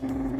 Mm-hmm.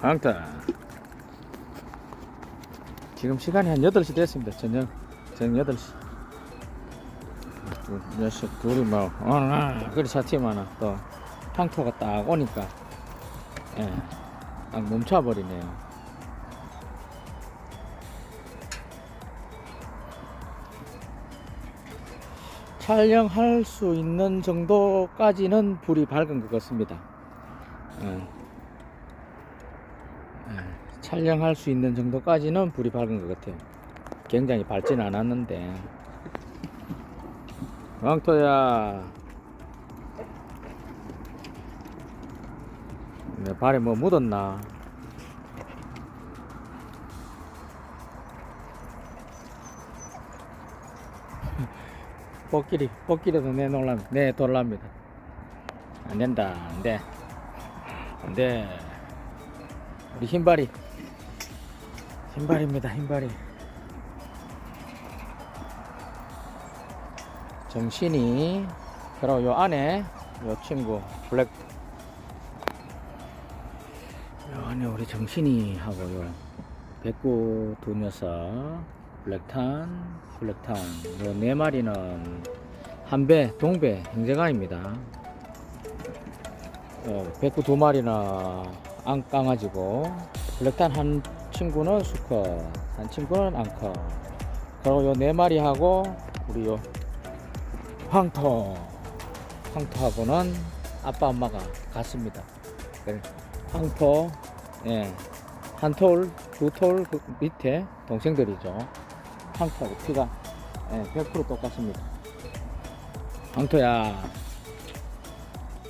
황타. 지금 시간이 한 8시 됐습니다. 저녁, 저녁 8시. 두, 녀석 둘이 뭐, 어, 아, 그리 차티만아. 또, 황토가 딱 오니까, 예, 딱 멈춰버리네요. 촬영할 수 있는 정도까지는 불이 밝은 것 같습니다. 예. 예, 촬영할 수 있는 정도까지는 불이 밝은 것 같아요. 굉장히 밝진 않았는데. 왕토야. 내 발에 뭐 묻었나? 뽀끼리, 뽀끼리도 내놓으려, 내돌랍니다. 안 된다, 안 돼. 안 돼. 우리 흰발이 흰발입니다 흰발이. 정신이 그리고 요 안에 요 친구 블랙. 요 안에 우리 정신이 하고 요 백구 두 녀석 블랙탄 블랙탄 요 네 마리는 한배 동배 형제간입니다. 어, 백구 두 마리나 안 강아지고 블랙탄 한 친구는 수컷 한 친구는 암컷. 그리고 요 네 마리 하고 우리 요 황토 황토하고는 아빠 엄마가 같습니다. 그래, 황토 예, 한 톨 두 톨 그 밑에 동생들이죠. 황토하고 피가 예, 100% 똑같습니다. 황토야